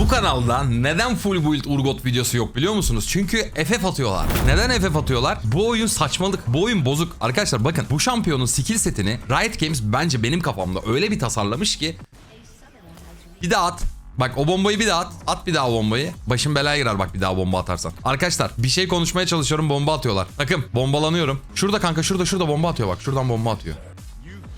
Bu kanalda neden full build Urgot videosu yok biliyor musunuz? Çünkü FF atıyorlar. Neden FF atıyorlar? Bu oyun saçmalık. Bu oyun bozuk. Arkadaşlar bakın bu şampiyonun skill setini Riot Games bence benim kafamda öyle bir tasarlamış ki bir daha at. Bak o bombayı bir daha at. At bir daha bombayı. Başın belaya girer bak bir daha bomba atarsan. Arkadaşlar bir şey konuşmaya çalışıyorum bomba atıyorlar. Takım bombalanıyorum. Şurada kanka şurada şurada bomba atıyor bak. Şuradan bomba atıyor.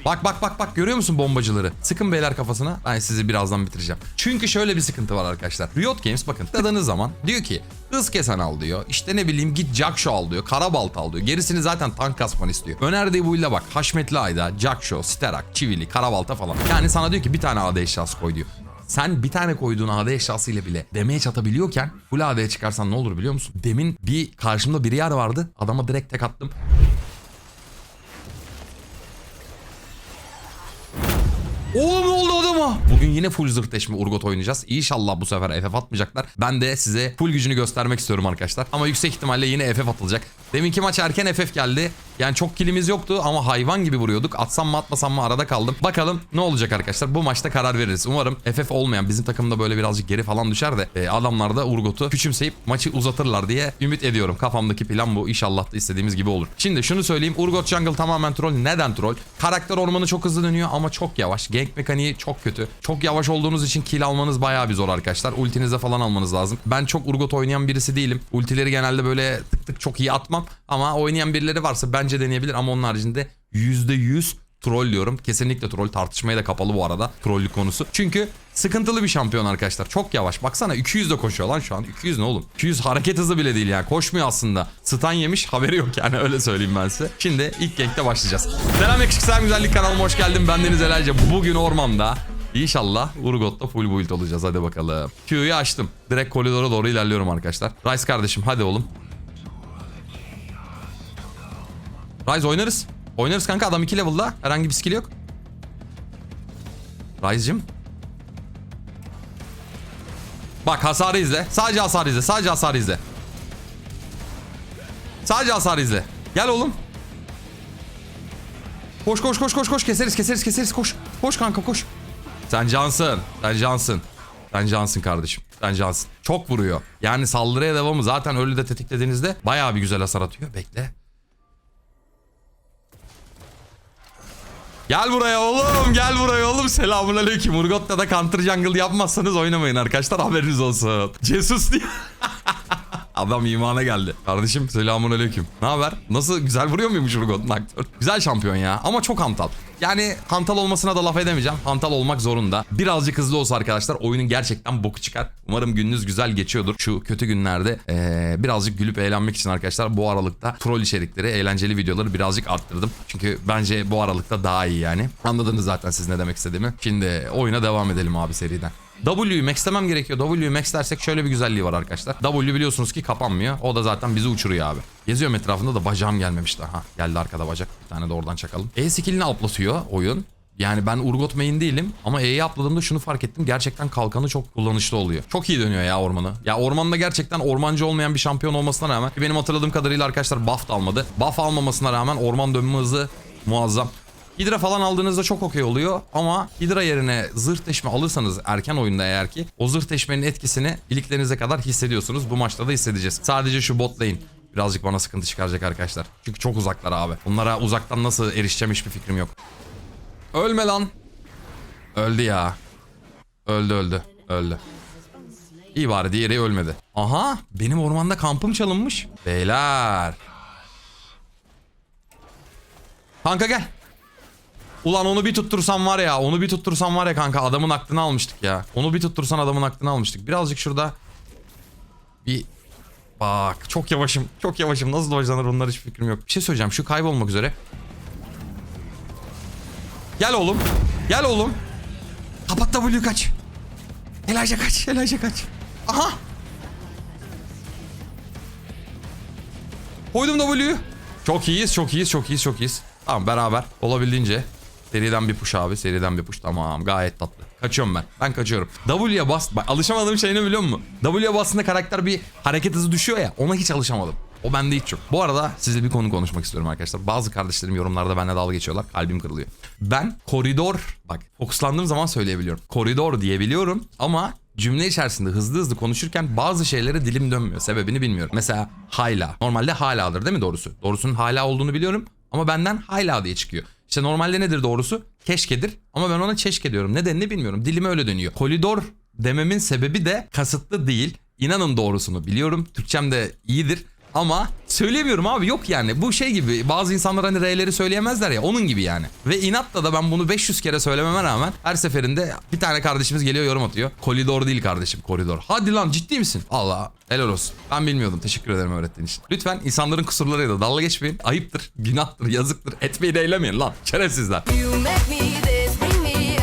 Bak bak bak bak görüyor musun bombacıları? Sıkın beyler kafasına. Ben sizi birazdan bitireceğim. Çünkü şöyle bir sıkıntı var arkadaşlar. Riot Games bakın tıkladığınız zaman diyor ki hız kesen al diyor. İşte ne bileyim git Jackshaw al diyor. Karabalta al diyor. Gerisini zaten tank kasman istiyor. Önerdiği bu ile bak. Haşmetli Ayda, Jackshaw, Sterak, Çivili, Karabalta falan. Yani sana diyor ki bir tane AD eşyası koy diyor. Sen bir tane koyduğun AD eşyasıyla bile demeye çatabiliyorken full AD'ye çıkarsan ne olur biliyor musun? Demin bir karşımda bir yer vardı. Adama direkt tek attım. Oğlum ne oldu adama? Bugün yine full zırhleşme Urgot oynayacağız. İnşallah bu sefer FF atmayacaklar. Ben de size full gücünü göstermek istiyorum arkadaşlar. Ama yüksek ihtimalle yine FF atılacak. Deminki maç erken FF geldi. Yani çok kilimiz yoktu ama hayvan gibi vuruyorduk. Atsam mı atmasam mı arada kaldım. Bakalım ne olacak arkadaşlar. Bu maçta karar veririz. Umarım FF olmayan bizim takımda böyle birazcık geri falan düşer de e, adamlar da Urgot'u küçümseyip maçı uzatırlar diye ümit ediyorum. Kafamdaki plan bu. İnşallah da istediğimiz gibi olur. Şimdi şunu söyleyeyim. Urgot Jungle tamamen troll. Neden troll? Karakter ormanı çok hızlı dönüyor ama çok yavaş. Gank mekaniği çok kötü. Çok yavaş olduğunuz için kill almanız bayağı bir zor arkadaşlar. Ultinize falan almanız lazım. Ben çok Urgot oynayan birisi değilim. Ultileri genelde böyle tık tık çok iyi atmam. Ama oynayan birileri varsa bence deneyebilir. Ama onun haricinde %100 troll diyorum. Kesinlikle troll tartışmaya da kapalı bu arada trollük konusu. Çünkü sıkıntılı bir şampiyon arkadaşlar. Çok yavaş. Baksana 200 de koşuyor lan şu an. 200 ne oğlum? 200 hareket hızı bile değil yani. Koşmuyor aslında. Stun yemiş haberi yok yani öyle söyleyeyim ben size. Şimdi ilk gankte başlayacağız. Selam yakışıklı güzellik kanalıma hoş geldin. Ben Deniz Elalce. Bugün ormanda İnşallah Urgot'ta full build olacağız. Hadi bakalım. Q'yu açtım. Direkt koridora doğru ilerliyorum arkadaşlar. Rice kardeşim hadi oğlum. Rise oynarız. Oynarız kanka adam 2 level'da. Herhangi bir skill yok. Rise'cim. Bak hasarı izle. Sadece hasarı izle. Sadece hasarı izle. Sadece hasarı izle. Gel oğlum. Koş koş koş koş koş. Keseriz keseriz keseriz koş. Koş kanka koş. Sen cansın. Sen cansın. Sen cansın kardeşim. Sen cansın. Çok vuruyor. Yani saldırıya devamı zaten öyle de tetiklediğinizde bayağı bir güzel hasar atıyor. Bekle. Gel buraya oğlum gel buraya oğlum. Selamun aleyküm. Urgot'ta da counter jungle yapmazsanız oynamayın arkadaşlar. Haberiniz olsun. Jesus diye Adam imana geldi. Kardeşim selamun aleyküm. Ne haber? Nasıl güzel vuruyor muymuş Urgot Naktör? Güzel şampiyon ya ama çok hantal. Yani hantal olmasına da laf edemeyeceğim. Hantal olmak zorunda. Birazcık hızlı olsa arkadaşlar oyunun gerçekten boku çıkar. Umarım gününüz güzel geçiyordur. Şu kötü günlerde ee, birazcık gülüp eğlenmek için arkadaşlar bu aralıkta troll içerikleri, eğlenceli videoları birazcık arttırdım. Çünkü bence bu aralıkta daha iyi yani. Anladınız zaten siz ne demek istediğimi. Şimdi oyuna devam edelim abi seriden. W'yu maxlemem gerekiyor. W'yu max dersek şöyle bir güzelliği var arkadaşlar. W biliyorsunuz ki kapanmıyor. O da zaten bizi uçuruyor abi. Geziyorum etrafında da bacağım gelmemiş daha. Geldi arkada bacak. Bir tane de oradan çakalım. E skillini uplatıyor oyun. Yani ben Urgot main değilim ama E'yi atladığımda şunu fark ettim. Gerçekten kalkanı çok kullanışlı oluyor. Çok iyi dönüyor ya ormanı. Ya ormanda gerçekten ormancı olmayan bir şampiyon olmasına rağmen benim hatırladığım kadarıyla arkadaşlar buff da almadı. Buff almamasına rağmen orman dönme hızı muazzam. Hidra falan aldığınızda çok okey oluyor ama Hidra yerine zırh alırsanız erken oyunda eğer ki o zırh deşmenin etkisini iliklerinize kadar hissediyorsunuz. Bu maçta da hissedeceğiz. Sadece şu bot lane birazcık bana sıkıntı çıkaracak arkadaşlar. Çünkü çok uzaklar abi. Bunlara uzaktan nasıl erişeceğim hiçbir fikrim yok. Ölme lan. Öldü ya. Öldü öldü. Öldü. İyi bari diğeri ölmedi. Aha benim ormanda kampım çalınmış. Beyler. Kanka gel. Ulan onu bir tuttursam var ya onu bir tuttursam var ya kanka adamın aklını almıştık ya. Onu bir tuttursan adamın aklını almıştık. Birazcık şurada bir bak çok yavaşım çok yavaşım nasıl dojlanır onlar hiç fikrim yok. Bir şey söyleyeceğim şu kaybolmak üzere. Gel oğlum gel oğlum. Kapat W kaç. Elijah kaç Elijah kaç. Aha. Koydum W'yu. Çok iyiyiz çok iyiyiz çok iyiyiz çok iyiyiz. Tamam beraber olabildiğince Seriden bir push abi. Seriden bir push. Tamam gayet tatlı. Kaçıyorum ben. Ben kaçıyorum. W'ye bas. Bak alışamadığım şey ne biliyor musun? W'ye bastığında karakter bir hareket hızı düşüyor ya. Ona hiç alışamadım. O bende hiç yok. Bu arada size bir konu konuşmak istiyorum arkadaşlar. Bazı kardeşlerim yorumlarda benimle dalga geçiyorlar. Kalbim kırılıyor. Ben koridor bak fokuslandığım zaman söyleyebiliyorum. Koridor diyebiliyorum ama cümle içerisinde hızlı hızlı konuşurken bazı şeylere dilim dönmüyor. Sebebini bilmiyorum. Mesela hala. Normalde haladır değil mi doğrusu? Doğrusunun hala olduğunu biliyorum ama benden hala diye çıkıyor. İşte normalde nedir doğrusu? Keşkedir ama ben ona çeşke diyorum. Nedenini bilmiyorum. Dilime öyle dönüyor. Koridor dememin sebebi de kasıtlı değil. İnanın doğrusunu biliyorum. Türkçem de iyidir. Ama söyleyemiyorum abi yok yani. Bu şey gibi bazı insanlar hani R'leri söyleyemezler ya onun gibi yani. Ve inatla da ben bunu 500 kere söylememe rağmen her seferinde bir tane kardeşimiz geliyor yorum atıyor. Koridor değil kardeşim koridor. Hadi lan ciddi misin? Allah helal olsun. Ben bilmiyordum teşekkür ederim öğrettiğin için. Lütfen insanların kusurlarıyla dalga geçmeyin. Ayıptır, günahtır, yazıktır. Etmeyi de eylemeyin lan şerefsizler. You make me this, bring me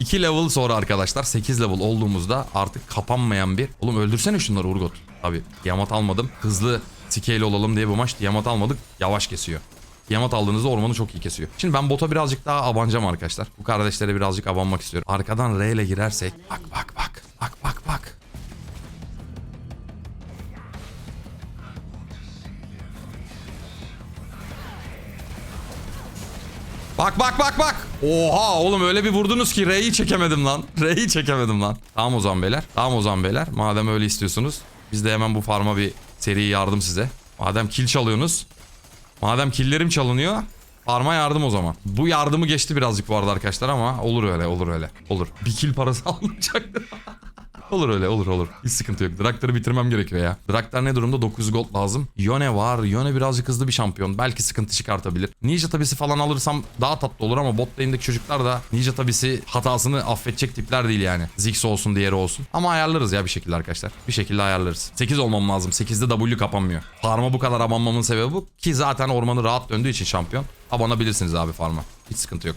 2 level sonra arkadaşlar 8 level olduğumuzda artık kapanmayan bir... Oğlum öldürsene şunları Urgot. Tabi Tiamat almadım. Hızlı scale olalım diye bu maç Tiamat almadık. Yavaş kesiyor. Tiamat aldığınızda ormanı çok iyi kesiyor. Şimdi ben bota birazcık daha abanacağım arkadaşlar. Bu kardeşlere birazcık abanmak istiyorum. Arkadan R ile girersek... Bak bak bak. Bak bak bak. Bak bak bak bak. Oha oğlum öyle bir vurdunuz ki R'yi çekemedim lan. R'yi çekemedim lan. Tamam o zaman beyler. Tamam o zaman beyler. Madem öyle istiyorsunuz. Biz de hemen bu farma bir seri yardım size. Madem kill çalıyorsunuz. Madem killerim çalınıyor. Farma yardım o zaman. Bu yardımı geçti birazcık bu arada arkadaşlar ama olur öyle olur öyle. Olur. Bir kill parası almayacaktır. Olur öyle olur olur. Hiç sıkıntı yok. Draktar'ı bitirmem gerekiyor ya. Draktar ne durumda? 900 gold lazım. Yone var. Yone birazcık hızlı bir şampiyon. Belki sıkıntı çıkartabilir. Ninja tabisi falan alırsam daha tatlı olur ama bot lane'deki çocuklar da Ninja tabisi hatasını affedecek tipler değil yani. Ziggs olsun diğeri olsun. Ama ayarlarız ya bir şekilde arkadaşlar. Bir şekilde ayarlarız. 8 olmam lazım. 8'de W kapanmıyor. Farm'a bu kadar abanmamın sebebi bu. Ki zaten ormanı rahat döndüğü için şampiyon. Abanabilirsiniz abi farm'a. Hiç sıkıntı yok.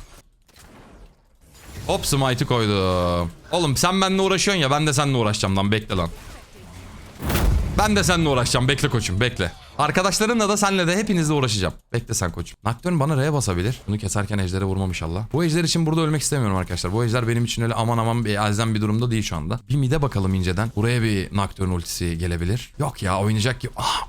Hop smite'ı koydum. Oğlum sen benimle uğraşıyorsun ya ben de seninle uğraşacağım lan bekle lan. Ben de seninle uğraşacağım bekle koçum bekle. Arkadaşlarımla da senle de hepinizle uğraşacağım. Bekle sen koçum. Nocturne bana R'ye basabilir. Bunu keserken ejdere vurmam inşallah. Bu ejder için burada ölmek istemiyorum arkadaşlar. Bu ejder benim için öyle aman aman bir elzem bir durumda değil şu anda. Bir mide bakalım inceden. Buraya bir Nocturne ultisi gelebilir. Yok ya oynayacak ki. Ah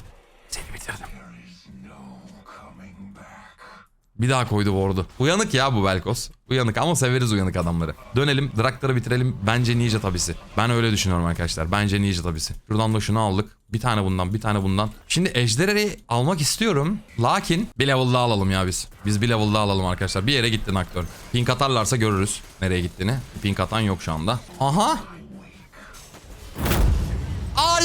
Bir daha koydu ward'u. Uyanık ya bu Velkos. Uyanık ama severiz uyanık adamları. Dönelim. Draktar'ı bitirelim. Bence Ninja tabisi. Ben öyle düşünüyorum arkadaşlar. Bence Ninja tabisi. Şuradan da şunu aldık. Bir tane bundan bir tane bundan. Şimdi Ejder'i almak istiyorum. Lakin bir level daha alalım ya biz. Biz bir level daha alalım arkadaşlar. Bir yere gitti Nocturne. Pink atarlarsa görürüz nereye gittiğini. Pink atan yok şu anda. Aha. Ay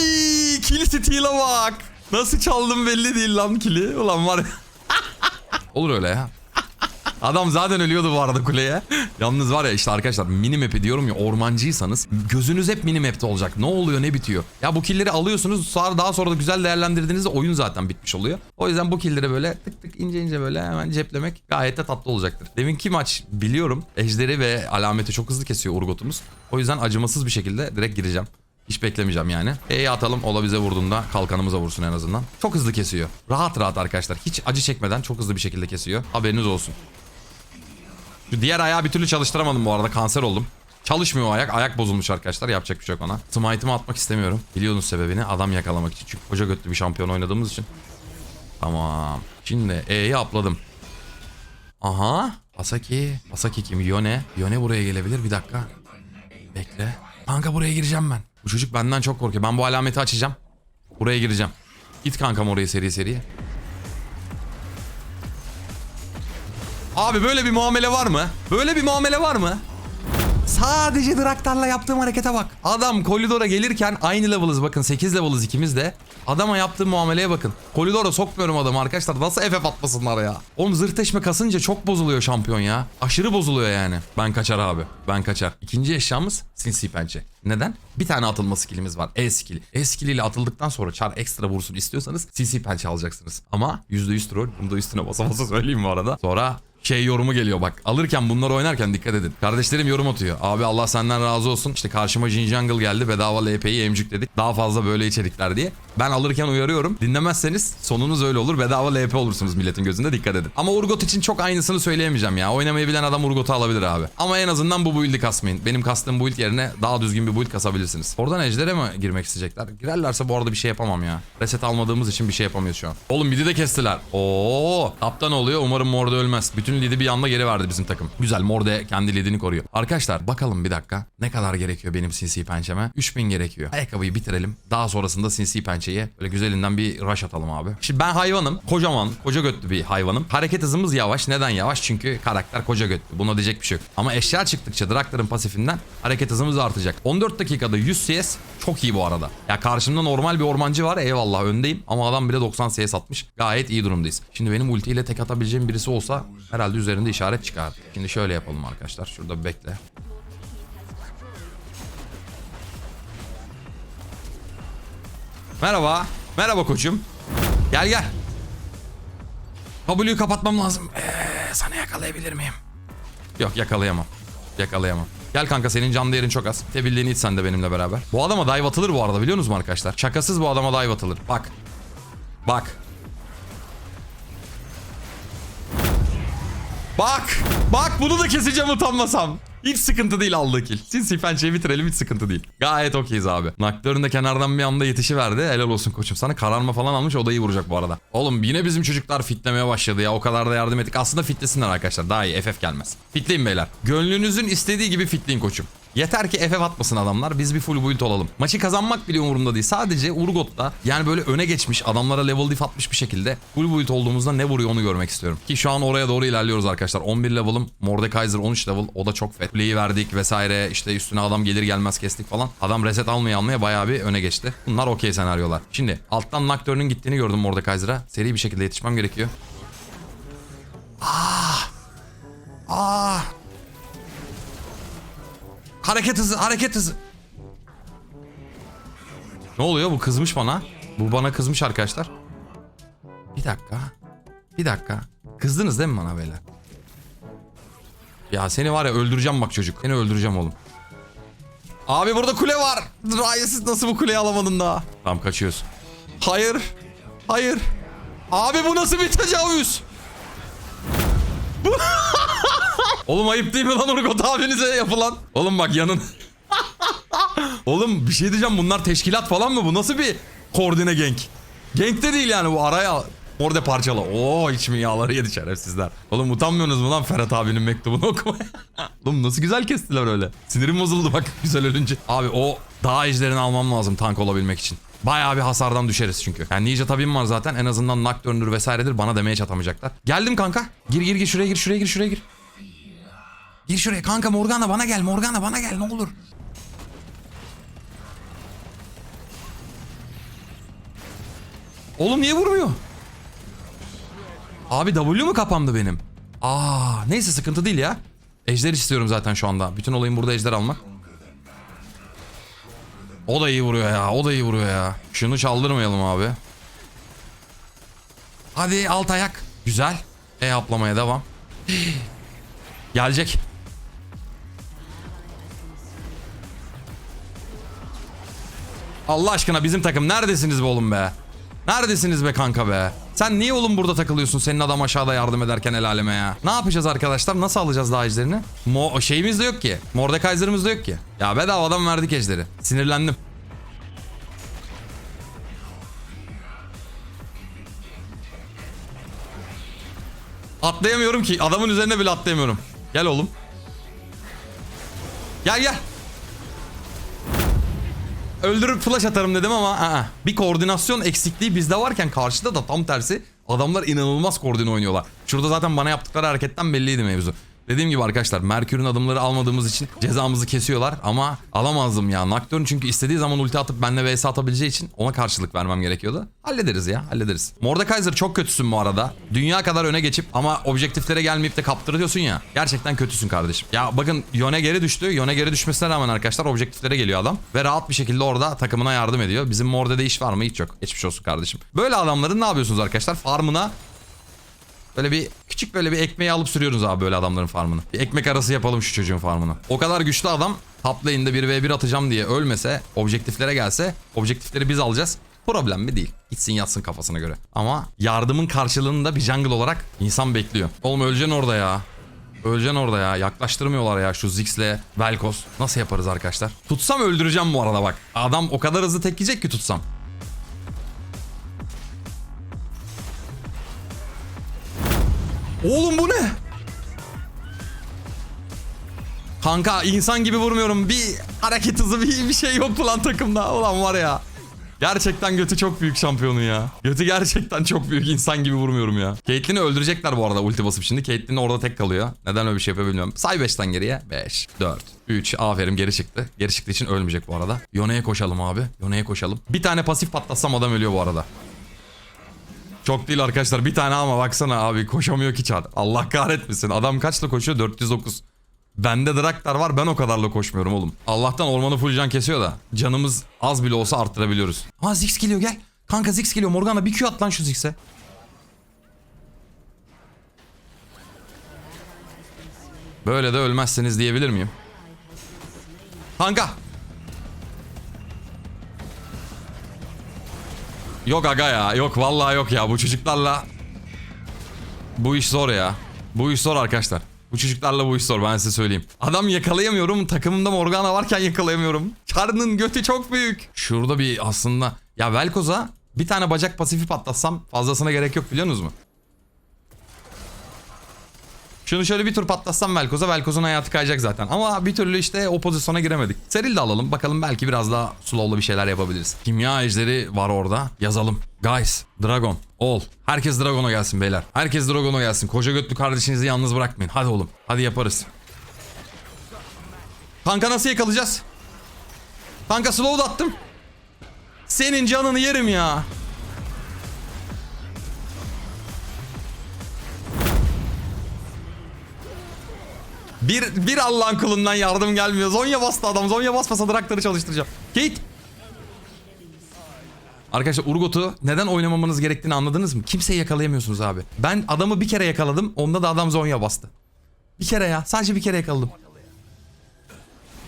kill steal'a bak. Nasıl çaldım belli değil lan kili. Ulan var ya. Olur öyle ya. Adam zaten ölüyordu bu arada kuleye. Yalnız var ya işte arkadaşlar mini map'i diyorum ya ormancıysanız gözünüz hep mini map'te olacak. Ne oluyor ne bitiyor. Ya bu killleri alıyorsunuz sonra daha sonra da güzel değerlendirdiğinizde oyun zaten bitmiş oluyor. O yüzden bu killleri böyle tık tık ince ince böyle hemen ceplemek gayet de tatlı olacaktır. Deminki maç biliyorum ejderi ve alameti çok hızlı kesiyor Urgot'umuz. O yüzden acımasız bir şekilde direkt gireceğim. Hiç beklemeyeceğim yani. E'yi atalım o da bize vurduğunda kalkanımıza vursun en azından. Çok hızlı kesiyor. Rahat rahat arkadaşlar. Hiç acı çekmeden çok hızlı bir şekilde kesiyor. Haberiniz olsun. Şu diğer ayağı bir türlü çalıştıramadım bu arada. Kanser oldum. Çalışmıyor ayak. Ayak bozulmuş arkadaşlar. Yapacak bir şey yok ona. Smite'ımı atmak istemiyorum. Biliyorsunuz sebebini. Adam yakalamak için. Çünkü koca götlü bir şampiyon oynadığımız için. Tamam. Şimdi E'yi apladım. Aha. Asaki. Asaki kim? Yone. Yone buraya gelebilir. Bir dakika. Bekle. Kanka buraya gireceğim ben. Bu çocuk benden çok korkuyor. Ben bu alameti açacağım. Buraya gireceğim. Git kankam oraya seri seri. Abi böyle bir muamele var mı? Böyle bir muamele var mı? Sadece Draktar'la yaptığım harekete bak. Adam koridora gelirken aynı level'ız bakın 8 level'ız ikimiz de. Adama yaptığım muameleye bakın. Koridora sokmuyorum adamı arkadaşlar. Nasıl FF atmasınlar ya? Oğlum zırhteşme kasınca çok bozuluyor şampiyon ya. Aşırı bozuluyor yani. Ben kaçar abi. Ben kaçar. İkinci eşyamız sinsi pençe. Neden? Bir tane atılma skillimiz var. E skilli. E skilliyle atıldıktan sonra çar ekstra vursun istiyorsanız sinsi pençe alacaksınız. Ama %100 troll. Bunu da üstüne basa basa söyleyeyim bu arada. Sonra şey yorumu geliyor bak. Alırken bunları oynarken dikkat edin. Kardeşlerim yorum atıyor. Abi Allah senden razı olsun. İşte karşıma Jin Jungle geldi. Bedava LP'yi emcükledik. Daha fazla böyle içerikler diye. Ben alırken uyarıyorum. Dinlemezseniz sonunuz öyle olur. Bedava LP olursunuz milletin gözünde dikkat edin. Ama Urgot için çok aynısını söyleyemeyeceğim ya. Oynamayı bilen adam Urgot'u alabilir abi. Ama en azından bu build'i kasmayın. Benim kastığım build yerine daha düzgün bir build kasabilirsiniz. Oradan ejder'e mi girmek isteyecekler? Girerlerse bu arada bir şey yapamam ya. Reset almadığımız için bir şey yapamıyoruz şu an. Oğlum midi de kestiler. Oo, taptan oluyor. Umarım orada ölmez. Bütün lidi bir anda geri verdi bizim takım. Güzel Morde kendi lidini koruyor. Arkadaşlar bakalım bir dakika. Ne kadar gerekiyor benim sinsi pençeme? 3000 gerekiyor. Ayakkabıyı bitirelim. Daha sonrasında sinsi pençeye böyle güzelinden bir rush atalım abi. Şimdi ben hayvanım. Kocaman, koca götlü bir hayvanım. Hareket hızımız yavaş. Neden yavaş? Çünkü karakter koca götlü. Buna diyecek bir şey yok. Ama eşya çıktıkça Draktar'ın pasifinden hareket hızımız artacak. 14 dakikada 100 CS çok iyi bu arada. Ya karşımda normal bir ormancı var. Eyvallah öndeyim. Ama adam bile 90 CS atmış. Gayet iyi durumdayız. Şimdi benim ultiyle tek atabileceğim birisi olsa herhalde üzerinde işaret çıkar. Şimdi şöyle yapalım arkadaşlar. Şurada bir bekle. Merhaba. Merhaba koçum. Gel gel. W'yu kapatmam lazım. Ee, sana yakalayabilir miyim? Yok yakalayamam. Yakalayamam. Gel kanka senin can değerin çok az. Tebildiğini iç sen de benimle beraber. Bu adama dive atılır bu arada biliyor musunuz arkadaşlar? Şakasız bu adama dive atılır. Bak. Bak. Bak. Bak bunu da keseceğim utanmasam. Hiç sıkıntı değil aldığı kill. Sinsi pençeyi bitirelim hiç sıkıntı değil. Gayet okeyiz abi. Naktörün de kenardan bir anda yetişiverdi. Helal olsun koçum. Sana kararma falan almış o da iyi vuracak bu arada. Oğlum yine bizim çocuklar fitlemeye başladı ya. O kadar da yardım ettik. Aslında fitlesinler arkadaşlar. Daha iyi FF gelmez. Fitleyin beyler. Gönlünüzün istediği gibi fitleyin koçum. Yeter ki FF atmasın adamlar. Biz bir full build olalım. Maçı kazanmak bile umurumda değil. Sadece Urgot'ta yani böyle öne geçmiş adamlara level diff atmış bir şekilde full build olduğumuzda ne vuruyor onu görmek istiyorum. Ki şu an oraya doğru ilerliyoruz arkadaşlar. 11 level'ım. Mordekaiser 13 level. O da çok fet. Kuleyi verdik vesaire. İşte üstüne adam gelir gelmez kestik falan. Adam reset almaya almaya bayağı bir öne geçti. Bunlar okey senaryolar. Şimdi alttan Nocturne'ün gittiğini gördüm Mordekaiser'a. Seri bir şekilde yetişmem gerekiyor. Ah! Ah! Hareket hızı, hareket hızı. Ne oluyor? Bu kızmış bana. Bu bana kızmış arkadaşlar. Bir dakika. Bir dakika. Kızdınız değil mi bana beyler? Ya seni var ya öldüreceğim bak çocuk. Seni öldüreceğim oğlum. Abi burada kule var. Rayesiz nasıl bu kuleyi alamadın daha? Tamam kaçıyoruz. Hayır. Hayır. Abi bu nasıl bir tecavüz? Oğlum ayıp değil mi lan Urgot abinize yapılan? Oğlum bak yanın. Oğlum bir şey diyeceğim bunlar teşkilat falan mı? Bu nasıl bir koordine genk? Genk de değil yani bu araya orada parçala. Oo içimin yağları yedi şerefsizler. Oğlum utanmıyorsunuz mu lan Ferhat abinin mektubunu okumaya? Oğlum nasıl güzel kestiler öyle. Sinirim bozuldu bak güzel ölünce. Abi o dağ ejderini almam lazım tank olabilmek için. Bayağı bir hasardan düşeriz çünkü. Yani Ninja tabim var zaten. En azından Nocturne'dur vesairedir. Bana demeye çatamayacaklar. Geldim kanka. Gir gir gir şuraya gir şuraya gir şuraya gir. Gir şuraya kanka Morgana bana gel Morgana bana gel ne olur. Oğlum niye vurmuyor? Abi W mu kapandı benim? Aa neyse sıkıntı değil ya. Ejder istiyorum zaten şu anda. Bütün olayım burada ejder almak. O da iyi vuruyor ya. O da iyi vuruyor ya. Şunu çaldırmayalım abi. Hadi alt ayak. Güzel. E aplamaya devam. Gelecek. Allah aşkına bizim takım neredesiniz be oğlum be? Neredesiniz be kanka be? Sen niye oğlum burada takılıyorsun senin adam aşağıda yardım ederken el aleme ya? Ne yapacağız arkadaşlar? Nasıl alacağız daha ejderini? Mo şeyimiz de yok ki. Mordekaiser'ımız da yok ki. Ya bedavadan verdik ejderi. Sinirlendim. Atlayamıyorum ki. Adamın üzerine bile atlayamıyorum. Gel oğlum. Gel gel. Öldürüp flash atarım dedim ama aa, bir koordinasyon eksikliği bizde varken karşıda da tam tersi adamlar inanılmaz koordine oynuyorlar. Şurada zaten bana yaptıkları hareketten belliydi mevzu. Dediğim gibi arkadaşlar Merkür'ün adımları almadığımız için cezamızı kesiyorlar ama alamazdım ya. Nocturne çünkü istediği zaman ulti atıp benimle vs atabileceği için ona karşılık vermem gerekiyordu. Hallederiz ya hallederiz. Mordekaiser çok kötüsün bu arada. Dünya kadar öne geçip ama objektiflere gelmeyip de kaptırıyorsun ya. Gerçekten kötüsün kardeşim. Ya bakın Yone geri düştü. Yone geri düşmesine rağmen arkadaşlar objektiflere geliyor adam. Ve rahat bir şekilde orada takımına yardım ediyor. Bizim Morde'de iş var mı? Hiç yok. Geçmiş olsun kardeşim. Böyle adamların ne yapıyorsunuz arkadaşlar? Farmına Böyle bir küçük böyle bir ekmeği alıp sürüyoruz abi böyle adamların farmını. Bir ekmek arası yapalım şu çocuğun farmını. O kadar güçlü adam top lane'de 1v1 atacağım diye ölmese, objektiflere gelse, objektifleri biz alacağız. Problem mi değil. Gitsin yatsın kafasına göre. Ama yardımın karşılığında bir jungle olarak insan bekliyor. Oğlum öleceksin orada ya. Öleceksin orada ya. Yaklaştırmıyorlar ya şu Ziggs'le Velkos. Nasıl yaparız arkadaşlar? Tutsam öldüreceğim bu arada bak. Adam o kadar hızlı tek yiyecek ki tutsam. Oğlum bu ne? Kanka insan gibi vurmuyorum. Bir hareket hızı bir, bir şey yok ulan takımda. Ulan var ya. Gerçekten götü çok büyük şampiyonu ya. Götü gerçekten çok büyük insan gibi vurmuyorum ya. Caitlyn'i öldürecekler bu arada ulti basıp şimdi. Caitlyn orada tek kalıyor. Neden öyle bir şey yapıyor. Say 5'ten geriye. 5, 4, 3. Aferin geri çıktı. Geri çıktığı için ölmeyecek bu arada. Yone'ye koşalım abi. Yone'ye koşalım. Bir tane pasif patlatsam adam ölüyor bu arada. Çok değil arkadaşlar. Bir tane ama baksana abi koşamıyor ki çar. Allah kahretmesin. Adam kaçla koşuyor? 409. Bende Draktar var ben o kadarla koşmuyorum oğlum. Allah'tan ormanı full can kesiyor da. Canımız az bile olsa arttırabiliyoruz. Ha Ziggs geliyor gel. Kanka Ziggs geliyor. Morgana bir Q at lan şu Ziggs'e. Böyle de ölmezseniz diyebilir miyim? Kanka. Yok aga ya. Yok vallahi yok ya. Bu çocuklarla bu iş zor ya. Bu iş zor arkadaşlar. Bu çocuklarla bu iş zor ben size söyleyeyim. Adam yakalayamıyorum. Takımımda Morgana varken yakalayamıyorum. Karnın götü çok büyük. Şurada bir aslında... Ya Velkoz'a bir tane bacak pasifi patlatsam fazlasına gerek yok biliyor musunuz mu? Şunu şöyle bir tur patlatsam Velkoz'a Velkoz'un hayatı kayacak zaten. Ama bir türlü işte o pozisyona giremedik. Seril de alalım. Bakalım belki biraz daha slow'lu bir şeyler yapabiliriz. Kimya ejderi var orada. Yazalım. Guys, Dragon, All. Herkes Dragon'a gelsin beyler. Herkes Dragon'a gelsin. Koca götlü kardeşinizi yalnız bırakmayın. Hadi oğlum. Hadi yaparız. Kanka nasıl yakalayacağız? Kanka slow attım. Senin canını yerim ya. Bir, bir Allah'ın kulundan yardım gelmiyor. Zonya bastı adam. Zonya basmasa Draktar'ı çalıştıracağım. Kate. Arkadaşlar Urgot'u neden oynamamanız gerektiğini anladınız mı? Kimseyi yakalayamıyorsunuz abi. Ben adamı bir kere yakaladım. Onda da adam Zonya bastı. Bir kere ya. Sadece bir kere yakaladım.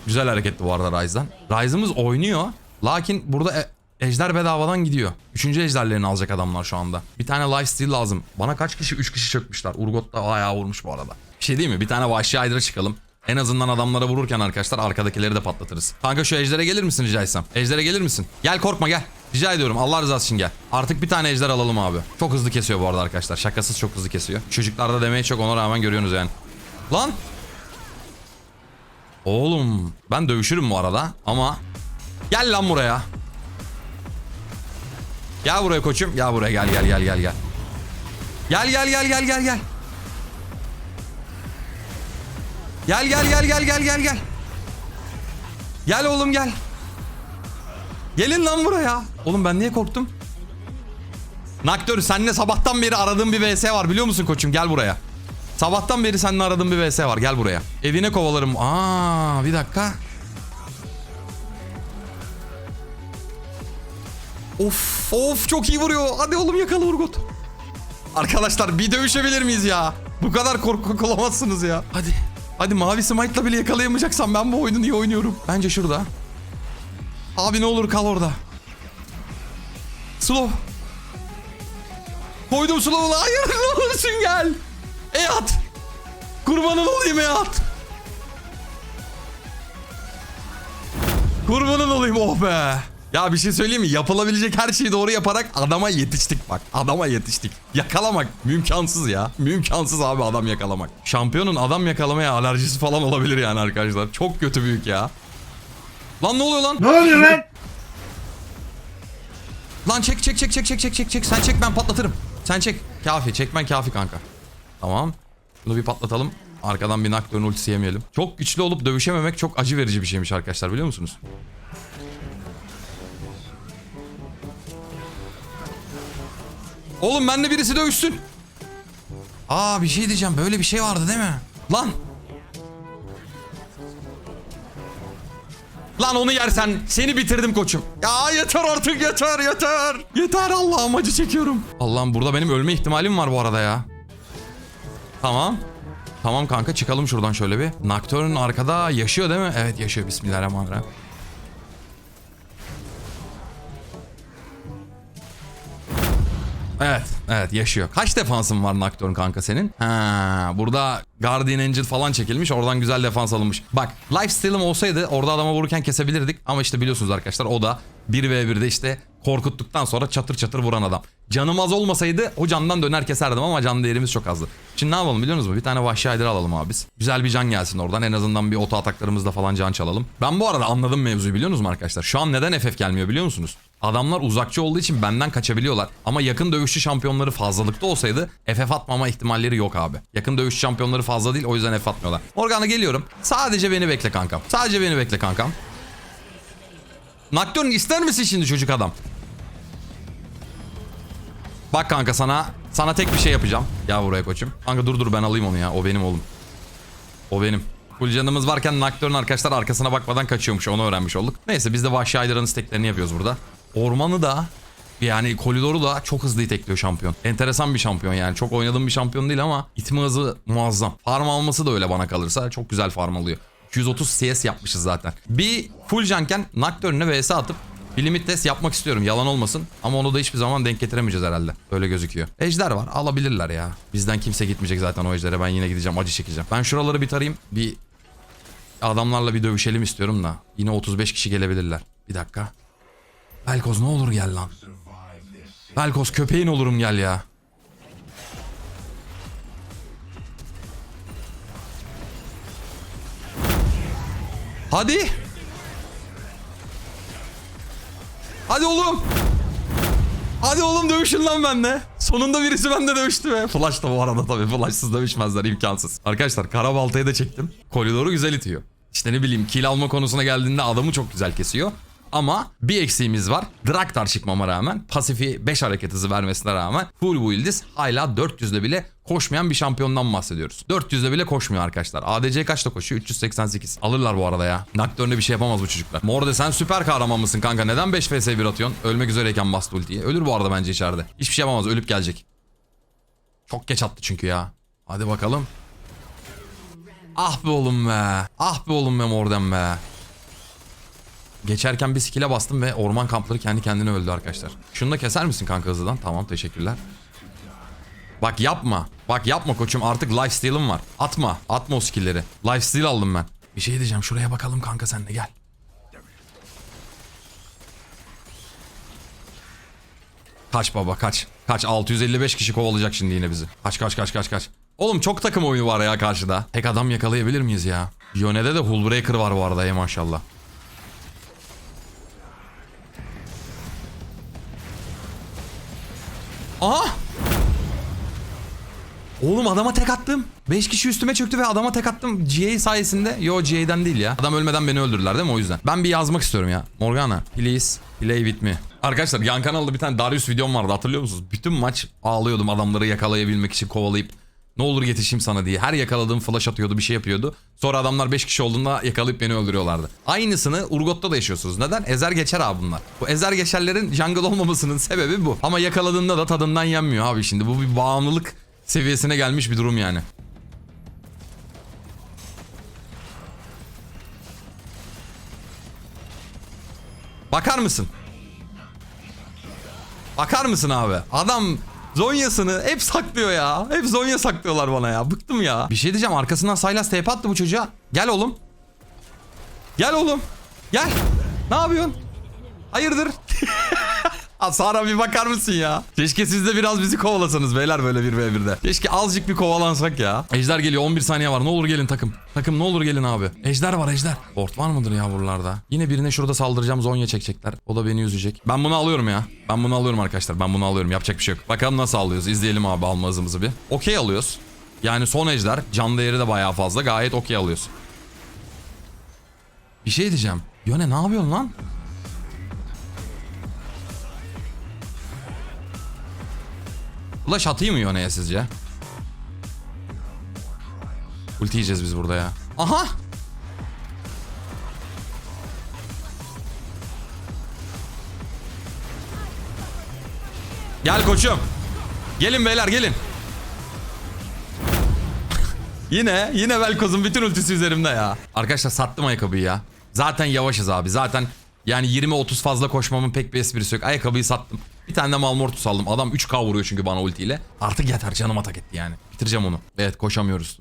Güzel hareketti bu arada Ryze'dan. Ryze'ımız oynuyor. Lakin burada e- ejder bedavadan gidiyor. Üçüncü ejderlerini alacak adamlar şu anda. Bir tane lifesteal lazım. Bana kaç kişi? Üç kişi çökmüşler. Urgot da bayağı vurmuş bu arada. Şey değil mi? Bir tane vahşi Hydra çıkalım. En azından adamlara vururken arkadaşlar arkadakileri de patlatırız. Kanka şu ejdere gelir misin rica etsem? Ejdere gelir misin? Gel korkma gel. Rica ediyorum Allah rızası için gel. Artık bir tane ejder alalım abi. Çok hızlı kesiyor bu arada arkadaşlar. Şakasız çok hızlı kesiyor. Çocuklarda demeye çok ona rağmen görüyorsunuz yani. Lan Oğlum ben dövüşürüm bu arada ama gel lan buraya. Gel buraya koçum. Gel buraya gel gel gel gel gel. Gel gel gel gel gel gel. Gel gel gel gel gel gel gel. Gel oğlum gel. Gelin lan buraya. Oğlum ben niye korktum? Naktör seninle sabahtan beri aradığım bir vs var biliyor musun koçum? Gel buraya. Sabahtan beri seninle aradığım bir vs var. Gel buraya. Evine kovalarım. Aa, bir dakika. Of, of çok iyi vuruyor. Hadi oğlum yakala Urgut. Arkadaşlar bir dövüşebilir miyiz ya? Bu kadar korkak olamazsınız ya. Hadi. Hadi mavi smite'la bile yakalayamayacaksam ben bu oyunu niye oynuyorum? Bence şurada. Abi ne olur kal orada. Slow. Koydum slow'u. Hayır ne olursun gel. E at. Kurbanın olayım e at. Kurbanın olayım oh be. Ya bir şey söyleyeyim mi? Yapılabilecek her şeyi doğru yaparak adama yetiştik bak. Adama yetiştik. Yakalamak mümkansız ya. Mümkansız abi adam yakalamak. Şampiyonun adam yakalamaya alerjisi falan olabilir yani arkadaşlar. Çok kötü büyük ya. Lan ne oluyor lan? Ne oluyor lan? Lan çek çek çek çek çek çek çek çek. Sen çek ben patlatırım. Sen çek. Kafi. Çekmen kafi kanka. Tamam. Bunu bir patlatalım. Arkadan bir Nocturne ultisi yemeyelim. Çok güçlü olup dövüşememek çok acı verici bir şeymiş arkadaşlar biliyor musunuz? Oğlum benimle birisi dövüşsün. Aa bir şey diyeceğim. Böyle bir şey vardı değil mi? Lan. Lan onu yersen seni bitirdim koçum. Ya yeter artık yeter yeter. Yeter Allah'ım acı çekiyorum. Allah'ım burada benim ölme ihtimalim var bu arada ya. Tamam. Tamam kanka çıkalım şuradan şöyle bir. Nocturne arkada yaşıyor değil mi? Evet yaşıyor bismillahirrahmanirrahim. Evet, evet yaşıyor. Kaç defansın var Nocturne kanka senin? Ha, burada Guardian Angel falan çekilmiş. Oradan güzel defans alınmış. Bak, lifesteal'ım olsaydı orada adama vururken kesebilirdik. Ama işte biliyorsunuz arkadaşlar o da 1v1'de işte korkuttuktan sonra çatır çatır vuran adam. Canım az olmasaydı o candan döner keserdim ama can değerimiz çok azdı. Şimdi ne yapalım biliyor musunuz? Bir tane vahşi haydar alalım abi biz. Güzel bir can gelsin oradan. En azından bir oto ataklarımızda falan can çalalım. Ben bu arada anladım mevzuyu biliyor musunuz arkadaşlar? Şu an neden FF gelmiyor biliyor musunuz? Adamlar uzakçı olduğu için benden kaçabiliyorlar. Ama yakın dövüşçü şampiyonları fazlalıkta olsaydı FF atmama ihtimalleri yok abi. Yakın dövüşçü şampiyonları fazla değil o yüzden FF atmıyorlar. Morgana geliyorum. Sadece beni bekle kankam. Sadece beni bekle kankam. Nocturne ister misin şimdi çocuk adam? Bak kanka sana sana tek bir şey yapacağım. Gel buraya koçum. Kanka dur dur ben alayım onu ya. O benim oğlum. O benim. Full canımız varken Nocturne arkadaşlar arkasına bakmadan kaçıyormuş. Onu öğrenmiş olduk. Neyse biz de Vahşi Aydar'ın steklerini yapıyoruz burada. Ormanı da yani koridoru da çok hızlı itekliyor şampiyon. Enteresan bir şampiyon yani. Çok oynadığım bir şampiyon değil ama itme hızı muazzam. Farm alması da öyle bana kalırsa. Çok güzel farm alıyor. 230 CS yapmışız zaten. Bir full canken Nocturne'e vs atıp bir limit test yapmak istiyorum yalan olmasın. Ama onu da hiçbir zaman denk getiremeyeceğiz herhalde. Öyle gözüküyor. Ejder var alabilirler ya. Bizden kimse gitmeyecek zaten o ejdere. Ben yine gideceğim acı çekeceğim. Ben şuraları bir tarayayım. Bir adamlarla bir dövüşelim istiyorum da. Yine 35 kişi gelebilirler. Bir dakika. Belkoz ne olur gel lan. Belkoz köpeğin olurum gel ya. Hadi. Hadi oğlum. Hadi oğlum dövüşün lan benimle. Sonunda birisi bende dövüştü be. Flash da bu arada tabii. Flashsız dövüşmezler imkansız. Arkadaşlar kara baltayı da çektim. Koridoru güzel itiyor. İşte ne bileyim kill alma konusuna geldiğinde adamı çok güzel kesiyor. Ama bir eksiğimiz var. Draktar çıkmama rağmen pasifi 5 hareket hızı vermesine rağmen full build'iz hala 400'de bile koşmayan bir şampiyondan bahsediyoruz. 400'de bile koşmuyor arkadaşlar. ADC kaçta koşuyor? 388. Alırlar bu arada ya. Nocturne'e bir şey yapamaz bu çocuklar. Morde sen süper kahraman mısın kanka? Neden 5 vs 1 atıyorsun? Ölmek üzereyken bastı ultiyi. Ölür bu arada bence içeride. Hiçbir şey yapamaz. Ölüp gelecek. Çok geç attı çünkü ya. Hadi bakalım. Ah be oğlum be. Ah be oğlum be Morden be. Geçerken bir skill'e bastım ve orman kampları kendi kendine öldü arkadaşlar. Şunu da keser misin kanka hızlıdan? Tamam teşekkürler. Bak yapma. Bak yapma koçum artık lifesteal'ım var. Atma. Atma o skill'leri. Lifesteal aldım ben. Bir şey diyeceğim şuraya bakalım kanka sen de gel. Kaç baba kaç. Kaç 655 kişi kovalayacak şimdi yine bizi. Kaç kaç kaç kaç kaç. Oğlum çok takım oyunu var ya karşıda. Tek adam yakalayabilir miyiz ya? Yone'de de Hullbreaker var bu arada ya maşallah. Aha! Oğlum adama tek attım. 5 kişi üstüme çöktü ve adama tek attım. GA sayesinde. Yo GA'den değil ya. Adam ölmeden beni öldürdüler değil mi o yüzden? Ben bir yazmak istiyorum ya. Morgana please play with me. Arkadaşlar yan kanalda bir tane Darius videom vardı hatırlıyor musunuz? Bütün maç ağlıyordum adamları yakalayabilmek için kovalayıp. Ne olur yetişeyim sana diye. Her yakaladığım flash atıyordu bir şey yapıyordu. Sonra adamlar 5 kişi olduğunda yakalayıp beni öldürüyorlardı. Aynısını Urgot'ta da yaşıyorsunuz. Neden? Ezer geçer abi bunlar. Bu ezer geçerlerin jungle olmamasının sebebi bu. Ama yakaladığında da tadından yenmiyor abi şimdi. Bu bir bağımlılık seviyesine gelmiş bir durum yani. Bakar mısın? Bakar mısın abi? Adam Zonya'sını hep saklıyor ya. Hep Zonya saklıyorlar bana ya. Bıktım ya. Bir şey diyeceğim arkasından Sylas TP attı bu çocuğa. Gel oğlum. Gel oğlum. Gel. Ne yapıyorsun? Hayırdır? Hasara bir bakar mısın ya? Keşke siz de biraz bizi kovalasanız beyler böyle bir v 1'de. Keşke azıcık bir kovalansak ya. Ejder geliyor 11 saniye var. Ne olur gelin takım. Takım ne olur gelin abi. Ejder var ejder. Port var mıdır ya buralarda? Yine birine şurada saldıracağım. Zonya çekecekler. O da beni üzecek. Ben bunu alıyorum ya. Ben bunu alıyorum arkadaşlar. Ben bunu alıyorum. Yapacak bir şey yok. Bakalım nasıl alıyoruz. İzleyelim abi alma hızımızı bir. Okey alıyoruz. Yani son ejder. Can değeri de bayağı fazla. Gayet okey alıyoruz. Bir şey diyeceğim. Yone ne yapıyorsun lan? Flash atayım mı sizce? Ulti yiyeceğiz biz burada ya. Aha! Gel koçum. Gelin beyler gelin. yine yine Velkoz'un bütün ultisi üzerimde ya. Arkadaşlar sattım ayakkabıyı ya. Zaten yavaşız abi. Zaten yani 20-30 fazla koşmamın pek bir esprisi yok. Ayakkabıyı sattım. Bir tane de Malmortus aldım. Adam 3K vuruyor çünkü bana ultiyle. Artık yeter canım atak etti yani. Bitireceğim onu. Evet koşamıyoruz.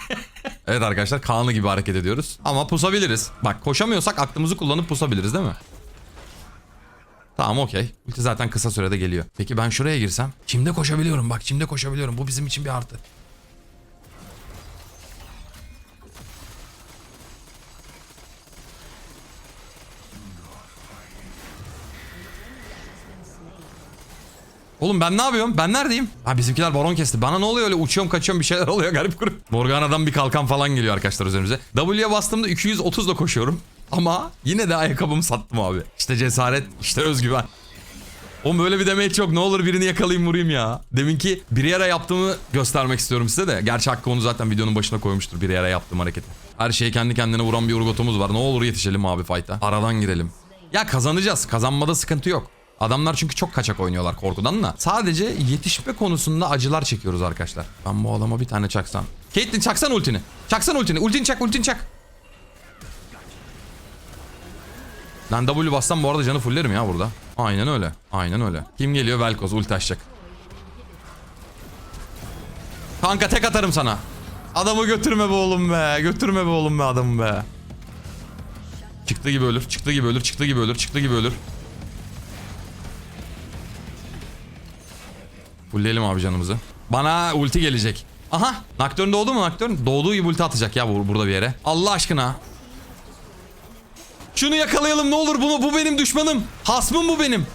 evet arkadaşlar Kaan'ı gibi hareket ediyoruz. Ama pusabiliriz. Bak koşamıyorsak aklımızı kullanıp pusabiliriz değil mi? Tamam okey. Ulti zaten kısa sürede geliyor. Peki ben şuraya girsem? Kimde koşabiliyorum bak kimde koşabiliyorum. Bu bizim için bir artı. Oğlum ben ne yapıyorum? Ben neredeyim? Ha bizimkiler baron kesti. Bana ne oluyor öyle uçuyorum kaçıyorum bir şeyler oluyor garip grup. Morgana'dan bir kalkan falan geliyor arkadaşlar üzerimize. W'ye bastığımda 230 ile koşuyorum. Ama yine de ayakkabımı sattım abi. İşte cesaret, işte özgüven. Oğlum böyle bir demeç yok. Ne olur birini yakalayayım vurayım ya. Deminki bir yere yaptığımı göstermek istiyorum size de. Gerçi Hakkı onu zaten videonun başına koymuştur bir yere yaptığım hareketi. Her şeyi kendi kendine vuran bir urgotumuz var. Ne olur yetişelim abi fight'a. Aradan girelim. Ya kazanacağız. Kazanmada sıkıntı yok. Adamlar çünkü çok kaçak oynuyorlar korkudan da. Sadece yetişme konusunda acılar çekiyoruz arkadaşlar. Ben bu adama bir tane çaksam. Caitlyn çaksan ultini. Çaksan ultini. Ultini çak, ultini çak. Ben W bassam bu arada canı fullerim ya burada. Aynen öyle. Aynen öyle. Kim geliyor? Velkoz ulti açacak. Kanka tek atarım sana. Adamı götürme be oğlum be. Götürme be oğlum be adamı be. Çıktığı gibi ölür. Çıktığı gibi ölür. Çıktığı gibi ölür. Çıktığı gibi ölür. Fullleyelim abi canımızı. Bana ulti gelecek. Aha. Nocturne doğdu mu Nocturne? Doğduğu gibi ulti atacak ya bu- burada bir yere. Allah aşkına. Şunu yakalayalım ne olur bunu bu benim düşmanım. Hasmım bu benim.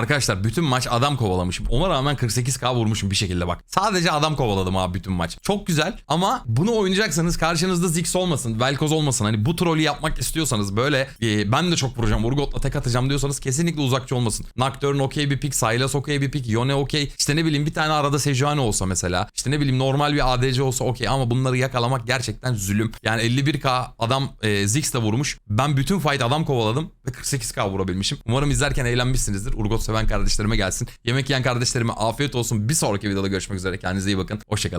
Arkadaşlar bütün maç adam kovalamışım. Ona rağmen 48k vurmuşum bir şekilde bak. Sadece adam kovaladım abi bütün maç. Çok güzel ama bunu oynayacaksanız karşınızda Ziggs olmasın, Velkoz olmasın. Hani bu trolü yapmak istiyorsanız böyle e, ben de çok vuracağım, Urgot'la tek atacağım diyorsanız kesinlikle uzakçı olmasın. Nocturne okey bir pick, Sylas okey bir pick, Yone okey. İşte ne bileyim bir tane arada Sejuani olsa mesela. İşte ne bileyim normal bir ADC olsa okey ama bunları yakalamak gerçekten zulüm. Yani 51k adam e, Ziggs de vurmuş. Ben bütün fight adam kovaladım ve 48k vurabilmişim. Umarım izlerken eğlenmişsinizdir. Urgot seven kardeşlerime gelsin. Yemek yiyen kardeşlerime afiyet olsun. Bir sonraki videoda görüşmek üzere. Kendinize iyi bakın. Hoşçakalın.